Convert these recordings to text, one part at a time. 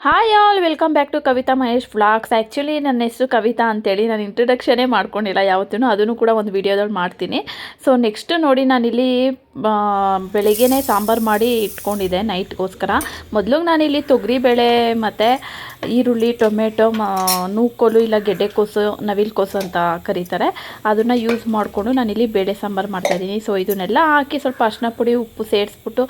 Hi all welcome back to Kavitha Mahesh vlogs actually ನನ್ನ ಹೆಸರು ಕವಿತಾ ಅಂತೇಳಿ. ನಾನು ಇಂಟ್ರಡಕ್ಷನೇ ಮಾಡ್ಕೊಂಡಿಲ್ಲ ಯಾವತ್ತೂ ಅದನ್ನು ಕೂಡ ಒಂದು ವಿಡಿಯೋದಲ್ಲಿ ಮಾಡ್ತೀನಿ. ಸೊ ನೆಕ್ಸ್ಟ್ ನೋಡಿ, ನಾನಿಲ್ಲಿ ಬೆಳಿಗ್ಗೆನೇ ಸಾಂಬಾರು ಮಾಡಿ ಇಟ್ಕೊಂಡಿದ್ದೆ ನೈಟ್ಗೋಸ್ಕರ. ಮೊದಲು ನಾನಿಲ್ಲಿ ತೊಗರಿಬೇಳೆ ಮತ್ತು ಈರುಳ್ಳಿ, ಟೊಮೆಟೊ ನೂಕೋಲು ಇಲ್ಲ ಗೆಡ್ಡೆಕೋಸು, ನವಿಲ್ಕೋಸು ಅಂತ ಕರೀತಾರೆ. ಅದನ್ನು ಯೂಸ್ ಮಾಡಿಕೊಂಡು ನಾನಿಲ್ಲಿ ಬೇಳೆ ಸಾಂಬಾರು ಮಾಡ್ತಾಯಿದ್ದೀನಿ ಸೊ, ಇದನ್ನೆಲ್ಲ ಹಾಕಿ ಸ್ವಲ್ಪ ಅರ್ಶಿನ ಪುಡಿ, ಉಪ್ಪು ಸೇರಿಸ್ಬಿಟ್ಟು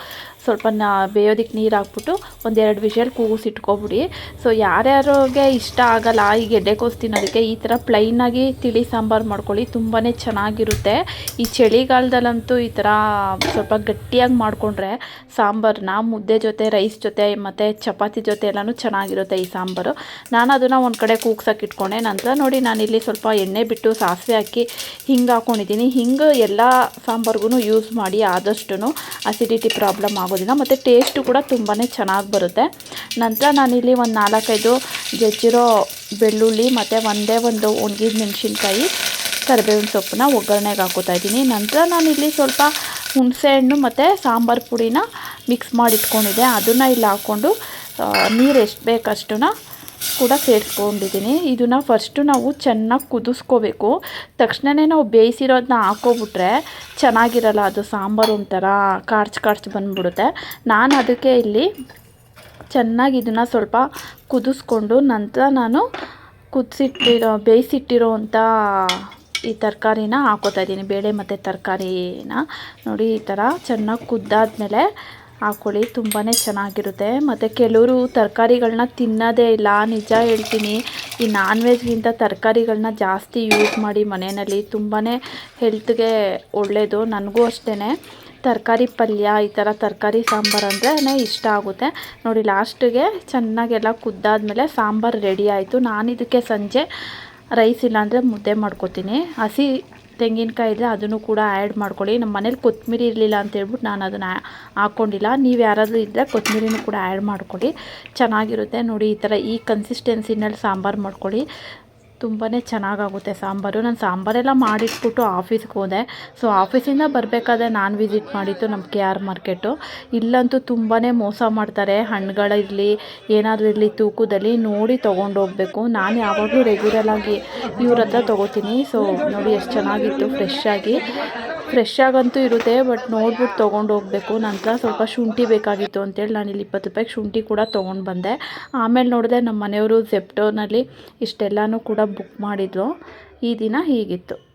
ಸ್ವಲ್ಪ ನ ಬೇಯೋದಕ್ಕೆ ನೀರು ಹಾಕ್ಬಿಟ್ಟು ಒಂದೆರಡು ವಿಷಲ್ ಕೂಗಿಸಿಟ್ಕೊಬಿಡಿ ಸೊ, ಯಾರ್ಯಾರಿಗೆ ಇಷ್ಟ ಆಗಲ್ಲ ಈ ಗೆಡ್ಡೆಕೋಸು ತಿನ್ನೋದಕ್ಕೆ, ಈ ಥರ ಪ್ಲೈನಾಗಿ ತಿಳಿ ಸಾಂಬಾರು ಮಾಡ್ಕೊಳ್ಳಿ ತುಂಬಾ ಚೆನ್ನಾಗಿರುತ್ತೆ. ಈ ಚಳಿಗಾಲದಲ್ಲಂತೂ ಈ ಥರ ಸ್ವಲ್ಪ ಗಟ್ಟಿಯಾಗಿ ಮಾಡಿಕೊಂಡ್ರೆ ಸಾಂಬಾರನ್ನ ಮುದ್ದೆ ಜೊತೆ, ರೈಸ್ ಜೊತೆ ಮತ್ತು ಚಪಾತಿ ಜೊತೆ ಎಲ್ಲನೂ ಚೆನ್ನಾಗಿರುತ್ತೆ ಈ ಸಾಂಬಾರು. ನಾನು ಅದನ್ನು ಒಂದು ಕಡೆ ಕೂಗ್ಸೋಕೆ ಇಟ್ಕೊಂಡೆ. ನಂತರ ನೋಡಿ ನಾನಿಲ್ಲಿ ಸ್ವಲ್ಪ ಎಣ್ಣೆ ಬಿಟ್ಟು ಸಾಸಿವೆ ಹಾಕಿ ಹಿಂಗೆ ಹಾಕ್ಕೊಂಡಿದ್ದೀನಿ ಹಿಂಗೆ ಎಲ್ಲ ಸಾಂಬಾರ್ಗೂ ಯೂಸ್ ಮಾಡಿ ಆದಷ್ಟು ಅಸಿಡಿಟಿ ಪ್ರಾಬ್ಲಮ್ ಆಗೋದಿಲ್ಲ ಮತ್ತು ಟೇಸ್ಟು ಕೂಡ ತುಂಬಾ ಚೆನ್ನಾಗಿ ಬರುತ್ತೆ. ನಂತರ ನಾನಿಲ್ಲಿ ಒಂದು ನಾಲ್ಕೈದು ಜಜ್ಜಿರೋ ಬೆಳ್ಳುಳ್ಳಿ ಮತ್ತು ಒಂದೇ ಒಂದು ಒಣಗಿದ ಮೆಣಸಿನ್ಕಾಯಿ, ಕರಿಬೇವಿನ ಸೊಪ್ಪನ್ನ ಒಗ್ಗರಣೆಗೆ ಹಾಕೋತಾ ಇದ್ದೀನಿ. ನಂತರ ನಾನಿಲ್ಲಿ ಸ್ವಲ್ಪ ಹುಣಸೆಹಣ್ಣು ಮತ್ತು ಸಾಂಬಾರು ಪುಡಿನ ಮಿಕ್ಸ್ ಮಾಡಿ ಇಟ್ಕೊಂಡಿದ್ದೆ ಅದನ್ನು ಇಲ್ಲಿ ಹಾಕ್ಕೊಂಡು ನೀರು ಎಷ್ಟು ಬೇಕಷ್ಟನ್ನ ಕೂಡ ಸೇರಿಸ್ಕೊಂಡಿದ್ದೀನಿ. ಇದನ್ನು ಫಸ್ಟು ನಾವು ಚೆನ್ನಾಗಿ ಕುದಿಸ್ಕೋಬೇಕು. ತಕ್ಷಣವೇ ನಾವು ಬೇಯಿಸಿರೋದನ್ನ ಹಾಕೋಬಿಟ್ರೆ ಚೆನ್ನಾಗಿರಲ್ಲ. ಅದು ಸಾಂಬಾರು ಒಂಥರ ಕಾರ್ಚ್ ಕಾರ್ಚ್ ಬಂದ್ಬಿಡುತ್ತೆ. ನಾನು ಅದಕ್ಕೆ ಇಲ್ಲಿ ಚೆನ್ನಾಗಿ ಇದನ್ನು ಸ್ವಲ್ಪ ಕುದಿಸ್ಕೊಂಡು ನಂತರ ನಾನು ಕುದಿಸಿಟ್ಟಿರೋ ಬೇಯಿಸಿಟ್ಟಿರೋ ಅಂಥ ಈ ತರಕಾರಿನ ಹಾಕೋತಾ ಇದ್ದೀನಿ. ಬೇಳೆ ಮತ್ತು ತರಕಾರಿನ ನೋಡಿ, ಈ ಥರ ಚೆನ್ನಾಗಿ ಕುದ್ದಾದ್ಮೇಲೆ ಹಾಕ್ಕೊಳ್ಳಿ ತುಂಬಾ ಚೆನ್ನಾಗಿರುತ್ತೆ. ಮತ್ತು ಕೆಲವರು ತರಕಾರಿಗಳನ್ನ ತಿನ್ನೋದೇ ಇಲ್ಲ, ನಿಜ ಹೇಳ್ತೀನಿ. ಈ ನಾನ್ ವೆಜ್ಗಿಂತ ತರಕಾರಿಗಳನ್ನ ಜಾಸ್ತಿ ಯೂಸ್ ಮಾಡಿ ಮನೆಯಲ್ಲಿ ತುಂಬಾ ಹೆಲ್ತ್ಗೆ ಒಳ್ಳೆಯದು ನನಗೂ ಅಷ್ಟೇ ತರಕಾರಿ ಪಲ್ಯ, ಈ ಥರ ತರಕಾರಿ ಸಾಂಬಾರು ಅಂದ್ರೆ ಇಷ್ಟ ಆಗುತ್ತೆ. ನೋಡಿ ಲಾಸ್ಟಿಗೆ ಚೆನ್ನಾಗೆಲ್ಲ ಕುದ್ದಾದ್ಮೇಲೆ ಸಾಂಬಾರು ರೆಡಿ ಆಯಿತು. ನಾನು ಇದಕ್ಕೆ ಸಂಜೆ ರೈಸ್ ಇಲ್ಲಾಂದರೆ ಮುದ್ದೆ ಮಾಡ್ಕೊತೀನಿ. ಹಸಿ ತೆಂಗಿನಕಾಯಿ ಇದ್ದರೆ ಅದನ್ನು ಕೂಡ ಆ್ಯಡ್ ಮಾಡ್ಕೊಳ್ಳಿ. ನಮ್ಮ ಮನೇಲಿ ಕೊತ್ತಂಬರಿ ಇರಲಿಲ್ಲ ಅಂತ ಹೇಳ್ಬಿಟ್ಟು ನಾನು ಅದನ್ನು ಹಾಕ್ಕೊಂಡಿಲ್ಲ ನೀವು ಯಾರಾದರೂ ಇದ್ದರೆ ಕೊತ್ತಂಬರಿನೂ ಕೂಡ ಆ್ಯಡ್ ಮಾಡ್ಕೊಳ್ಳಿ. ಚೆನ್ನಾಗಿರುತ್ತೆ. ನೋಡಿ ಈ ಥರ ಈ ಕನ್ಸಿಸ್ಟೆನ್ಸಿನಲ್ಲಿ ಸಾಂಬಾರು ಮಾಡ್ಕೊಳ್ಳಿ. ತುಂಬಾ ಚೆನ್ನಾಗಾಗುತ್ತೆ ಸಾಂಬಾರು. ನಾನು ಸಾಂಬಾರೆಲ್ಲ ಮಾಡಿಟ್ಬಿಟ್ಟು ಆಫೀಸ್ಗೆ ಹೋದೆ. ಸೊ ಆಫೀಸಿಂದ ಬರಬೇಕಾದ್ರೆ ನಾನು ವಿಸಿಟ್ ಮಾಡಿತ್ತು ನಮ್ಮ ಕೆ ಆರ್ ಮಾರ್ಕೆಟು ಇಲ್ಲಂತೂ ತುಂಬಾ ಮೋಸ ಮಾಡ್ತಾರೆ. ಹಣ್ಣುಗಳಿರಲಿ ಏನಾದರೂ ಇರಲಿ ತೂಕದಲ್ಲಿ ನೋಡಿ ತೊಗೊಂಡೋಗ್ಬೇಕು ನಾನು ಯಾವಾಗಲೂ ರೆಗ್ಯುಲರಾಗಿ ಇವ್ರ ಹತ್ರ ತೊಗೋತೀನಿ. ಸೊ ನೋಡಿ ಎಷ್ಟು ಚೆನ್ನಾಗಿತ್ತು ಫ್ರೆಶ್ ಆಗಿ. ಫ್ರೆಶ್ ಆಗಂತೂ ಇರುತ್ತೆ ಬಟ್ ನೋಡ್ಬಿಟ್ಟು ತೊಗೊಂಡು ಹೋಗಬೇಕು. ನಂತರ ಸ್ವಲ್ಪ ಶುಂಠಿ ಬೇಕಾಗಿತ್ತು ಅಂತೇಳಿ ಇಲ್ಲಿ ಇಪ್ಪತ್ತು ರೂಪಾಯಿಗೆ ಶುಂಠಿ ಕೂಡ ತೊಗೊಂಡು ಬಂದೆ. ಆಮೇಲೆ ನೋಡಿದೆ ನಮ್ಮ ಮನೆಯವರು ಜೆಪ್ಟೋನಲ್ಲಿ ಇಷ್ಟೆಲ್ಲನೂ ಕೂಡ ಬುಕ್ ಮಾಡಿದ್ರು. ಈ ದಿನ ಹೀಗಿತ್ತು.